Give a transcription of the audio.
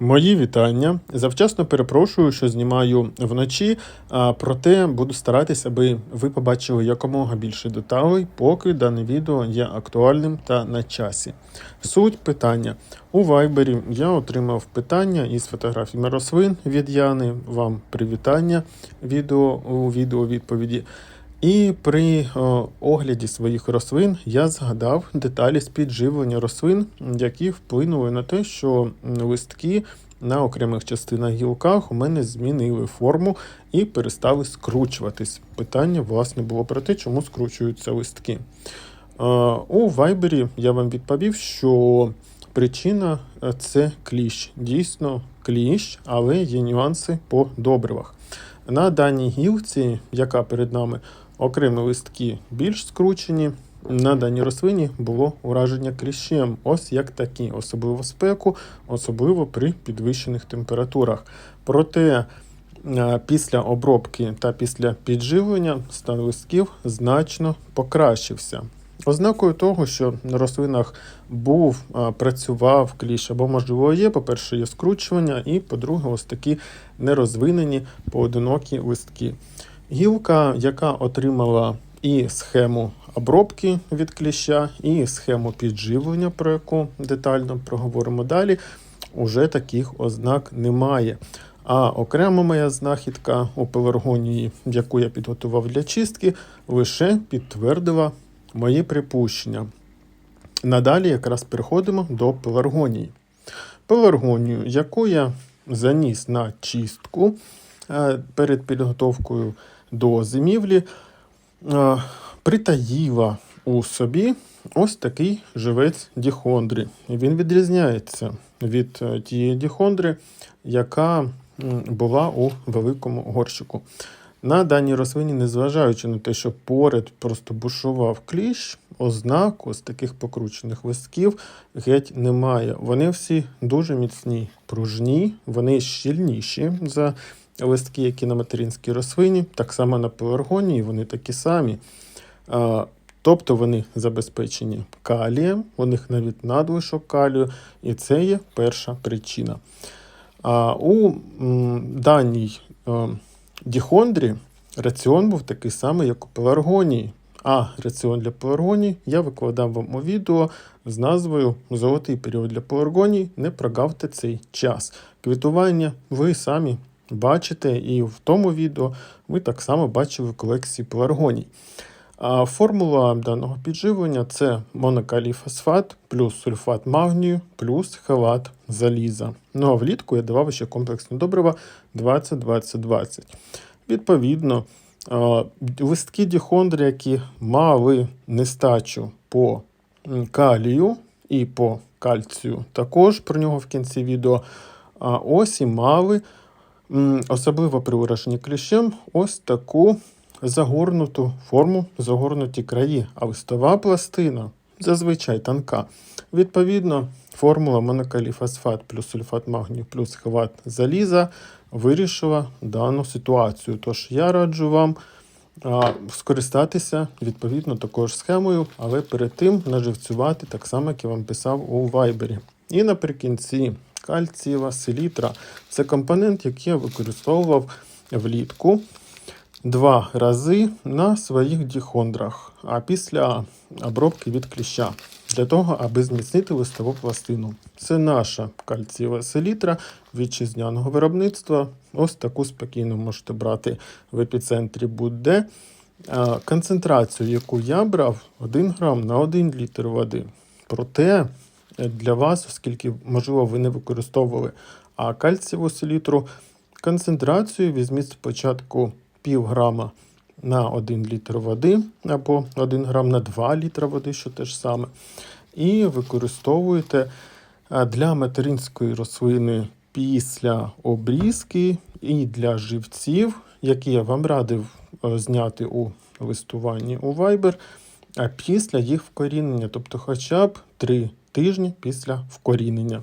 Мої вітання. Завчасно перепрошую, що знімаю вночі, проте буду старатися, аби ви побачили якомога більше деталей, поки дане відео є актуальним та на часі. Суть питання. У Вайбері я отримав питання із фотографіями рослин від Яни. Вам привітання відео у відео відповіді. І при огляді своїх рослин я згадав деталі з підживлення рослин, які вплинули на те, що листки на окремих частинах гілках у мене змінили форму і перестали скручуватись. Питання, власне, було про те, чому скручуються листки. Е, У Вайбері я вам відповів, що причина е, це кліщ. Дійсно кліщ, але є нюанси по добривах. На даній гілці, яка перед нами, окремі листки більш скручені. На даній рослині було ураження кліщем, ось як такі, особливо спеку, особливо при підвищених температурах. Проте е, після обробки та після підживлення стан листків значно покращився. Ознакою того, що на рослинах був, працював кліщ, або, можливо, є, по-перше, є скручування, і, по-друге, ось такі нерозвинені поодинокі листки. Гілка, яка отримала і схему обробки від кліща, і схему підживлення, про яку детально проговоримо далі, уже таких ознак немає. А окрема моя знахідка у пеларгонії, яку я підготував для чистки, лише підтвердила мої припущення. Надалі якраз переходимо до пеларгонії. Пеларгонію, яку я заніс на чистку е, перед підготовкою до зимівлі, е, притаїла у собі ось такий живець діхондри. Він відрізняється від е, тієї діхондри, яка була у великому горщику. На даній рослині, незважаючи на те, що поряд просто бушував кліщ, ознак ось таких покручених листків геть немає. Вони всі дуже міцні, пружні, вони щільніші за листки, які на материнській рослині, так само на пеларгонії, вони такі самі. Тобто вони забезпечені калієм, у них навіть надлишок калію, і це є перша причина. А у даній е, діхондрі раціон був такий самий, як у пеларгонії. А раціон для пеларгонії я викладав вам у відео з назвою Золотий період для пеларгонії. Не прогавте цей час. Квітування ви самі бачите, і в тому відео ви так само бачили колекції пеларгоній. А формула даного підживлення це монокалій фосфат плюс сульфат магнію плюс хелат заліза. Ну а влітку я давав ще комплексне добрива 20-20-20. Відповідно, листки діхондри, які мали нестачу по калію і по кальцію, також про нього в кінці відео. А ось і мали, особливо при ураженні кліщем, ось таку загорнуту форму, загорнуті краї, а листова пластина зазвичай тонка. Відповідно, формула монокаліфосфат плюс сульфат магнію плюс хват заліза вирішила дану ситуацію. Тож я раджу вам скористатися відповідно такою ж схемою, але перед тим наживцювати так само, як я вам писав у Viber. І наприкінці кальцієва селітра це компонент, який я використовував влітку два рази на своїх діхондрах, а після обробки від кліща, для того, аби зміцнити листову пластину. Це наша кальцієва селітра вітчизняного виробництва. Ось таку спокійно можете брати в епіцентрі будь-де. Концентрацію, яку я брав, 1 грам на 1 літр води. Проте для вас, оскільки, можливо, ви не використовували а кальцієву селітру, концентрацію візьміть спочатку пів грама на 1 літр води, або 1 грам на 2 літра води, що те ж саме. І використовуєте для материнської рослини після обрізки і для живців, які я вам радив зняти у листуванні у Viber, а після їх вкорінення, тобто хоча б 3 тижні після вкорінення.